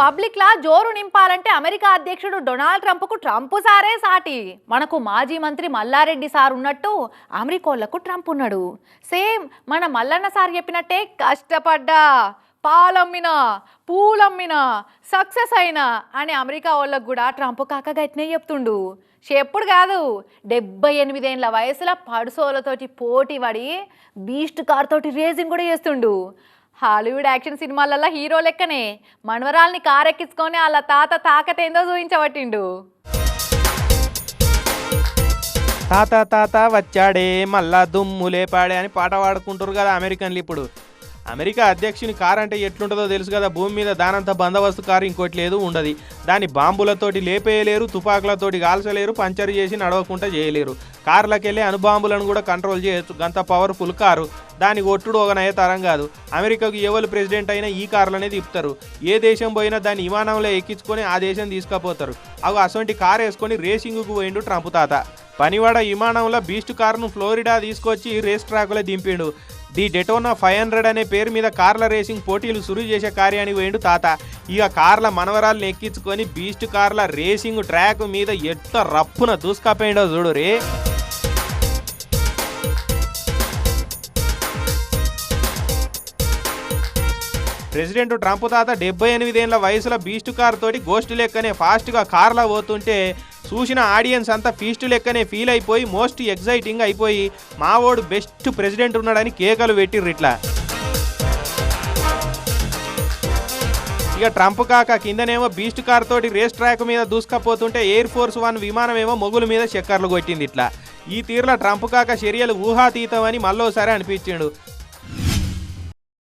Public లా జోరు నింపాలంటే అమెరికా అధ్యక్షుడు డొనాల్డ్ ట్రంప్కు ట్రంప్ సారే సాటి. మనకు మాజీ మంత్రి మల్లారెడ్డి సార్ ఉన్నట్టు అమెరికోళ్ళకు ట్రంప్ ఉన్నాడు. సేమ్ మన మల్లన్న సార్ చెప్పినట్టే కష్టపడ్డా పాలమ్మినా పూలమ్మినా సక్సెస్ అయినా అని అమెరికా వాళ్ళకు కూడా ట్రంప్ కాక గట్టినే చెప్తుండు. ఎప్పుడు కాదు డెబ్బై ఎనిమిదేండ్ల వయసులో పడుసోలతోటి పోటీ పడి బీస్ట్ కార్ తోటి రేసింగ్ కూడా చేస్తుండు. హాలీవుడ్ యాక్షన్ సినిమాలల్లో హీరో లెక్కనే. మనవరాల్ని కారెక్కించుకొని వాళ్ళ తాత తాకతేందో చూపించబట్టిండు తాత తాత వచ్చాడే మళ్ళా దుమ్ము లేపాడే అని పాట పాడుకుంటారు కదా అమెరికన్లు ఇప్పుడు. అమెరికా అధ్యక్షుని కారు అంటే ఎట్లుంటుందో తెలుసు కదా భూమి మీద దానంత బందోబస్తు కారు ఇంకోటి లేదు ఉండదు. దాన్ని బాంబులతోటి లేపేయలేరు తుపాకులతోటి కాల్చలేరు పంచర్ చేసి నడవకుండా చేయలేరు. కార్లకెళ్ళి అణుబాంబులను కూడా కంట్రోల్ చేయొచ్చు. గంత పవర్ఫుల్ కారు. దాని ఒట్టుడు ఒక నయతరం కాదు. అమెరికాకు ఎవరు ప్రెసిడెంట్ అయినా ఈ కార్లనే తిప్పుతారు. ఏ దేశం పోయినా దాన్ని విమానంలో ఎక్కించుకొని ఆ దేశం తీసుకుపోతారు. అవి అటువంటి కారు వేసుకొని రేసింగ్కు పోయిండు ట్రంప్ తాత. పనివాడ విమానంలో బీస్ట్ కారును ఫ్లోరిడా తీసుకొచ్చి రేస్ ట్రాక్లో దింపిండు. ది డెటోనా ఫైవ్ హండ్రెడ్ అనే పేరు మీద కార్ల రేసింగ్ పోటీలు సురు చేసే కార్యానికి పోయిండు తాత. ఇక కార్ల మనవరాలను ఎక్కించుకొని బీస్ట్ కార్ల రేసింగ్ ట్రాక్ మీద ఎట్లా రప్పున దూసుకపోయిండో చూడు రే. ప్రెసిడెంట్ ట్రంప్ తాత డెబ్బై ఎనిమిదేళ్ళ వయసులో బీస్ట్ కార్ తోటి గోస్ట్ లెక్కనే ఫాస్ట్గా కార్లో పోతుంటే చూసిన ఆడియన్స్ అంతా ఫీస్ట్ లెక్కనే ఫీల్ అయిపోయి మోస్ట్ ఎగ్జైటింగ్ అయిపోయి మావోడు బెస్ట్ ప్రెసిడెంట్ ఉన్నాడని కేకలు పెట్టిర్రు ఇట్లా. ఇక ట్రంప్ కాక కిందనేమో బీస్ట్ కార్ తోటి రేస్ ట్రాక్ మీద దూసుకపోతుంటే ఎయిర్ ఫోర్స్ వన్ విమానం ఏమో మొగుల మీద చక్కర్లు కొట్టింది ఇట్లా. ఈ తీరులో ట్రంప్ కాక చర్యలు ఊహాతీతం అని మళ్ళోసారి అనిపించిండు.